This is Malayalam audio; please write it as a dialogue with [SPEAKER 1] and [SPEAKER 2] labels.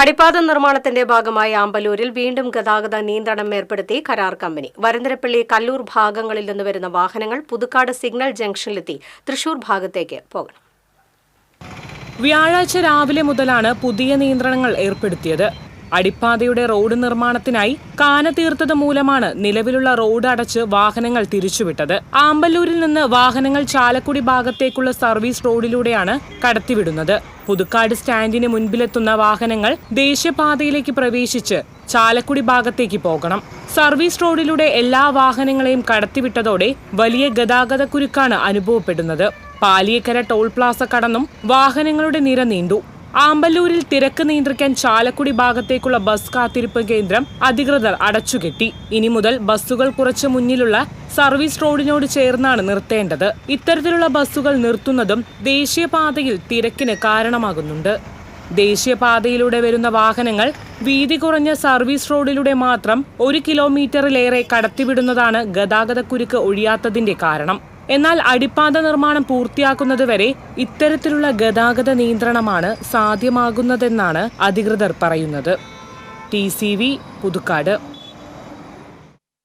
[SPEAKER 1] അടിപ്പാത നിർമ്മാണത്തിന്റെ ഭാഗമായി ആമ്പലൂരിൽ വീണ്ടും ഗതാഗത നിയന്ത്രണം ഏർപ്പെടുത്തി കരാർ കമ്പനി. വരന്തരപ്പള്ളി കല്ലൂർ ഭാഗങ്ങളിൽ നിന്ന് വരുന്ന വാഹനങ്ങൾ പുതുക്കാട് സിഗ്നൽ ജംഗ്ഷനിലെത്തി. തൃശൂർ ഭാഗത്തേക്ക് പോകണം.
[SPEAKER 2] വ്യാഴാഴ്ച രാവിലെ മുതലാണ് പുതിയ നിയന്ത്രണങ്ങൾ ഏർപ്പെടുത്തിയത്. അടിപ്പാതയുടെ റോഡ് നിർമ്മാണത്തിനായി കാന തീർത്തത് മൂലമാണ് നിലവിലുള്ള റോഡ് അടച്ച് വാഹനങ്ങൾ തിരിച്ചുവിട്ടത്. ആമ്പല്ലൂരിൽ നിന്ന് വാഹനങ്ങൾ ചാലക്കുടി ഭാഗത്തേക്കുള്ള സർവീസ് റോഡിലൂടെയാണ് കടത്തിവിടുന്നത്. പുതുക്കാട് സ്റ്റാൻഡിന് മുൻപിലെത്തുന്ന വാഹനങ്ങൾ ദേശീയപാതയിലേക്ക് പ്രവേശിച്ച് ചാലക്കുടി ഭാഗത്തേക്ക് പോകണം. സർവീസ് റോഡിലൂടെ എല്ലാ വാഹനങ്ങളെയും കടത്തിവിട്ടതോടെ വലിയ ഗതാഗത കുരുക്കാണ് അനുഭവപ്പെടുന്നത്. പാലിയക്കര ടോൾ പ്ലാസ കടന്നും വാഹനങ്ങളുടെ നിര നീണ്ടു. ആമ്പല്ലൂരിൽ തിരക്ക് നിയന്ത്രിക്കാൻ ചാലക്കുടി ഭാഗത്തേക്കുള്ള ബസ് കാത്തിരിപ്പ് കേന്ദ്രം അധികൃതർ അടച്ചുകെട്ടി. ഇനി മുതൽ ബസ്സുകൾ കുറച്ച് മുന്നിലുള്ള സർവീസ് റോഡിനോട് ചേർന്നാണ് നിർത്തേണ്ടത്. ഇത്തരത്തിലുള്ള ബസ്സുകൾ നിർത്തുന്നതും ദേശീയപാതയിൽ തിരക്കിന് കാരണമാകുന്നുണ്ട്. ദേശീയപാതയിലൂടെ വരുന്ന വാഹനങ്ങൾ വീതി കുറഞ്ഞ സർവീസ് റോഡിലൂടെ മാത്രം ഒരു കിലോമീറ്ററിലേറെ കടത്തിവിടുന്നതാണ് ഗതാഗതക്കുരുക്ക് ഒഴിയാത്തതിന്റെ കാരണം. എന്നാൽ അടിപ്പാത നിർമ്മാണം പൂർത്തിയാക്കുന്നതുവരെ ഇത്തരത്തിലുള്ള ഗതാഗത നിയന്ത്രണമാണ് സാധ്യമാകുന്നതെന്നാണ് അധികൃതർ പറയുന്നത്. ടി പുതുക്കാട്.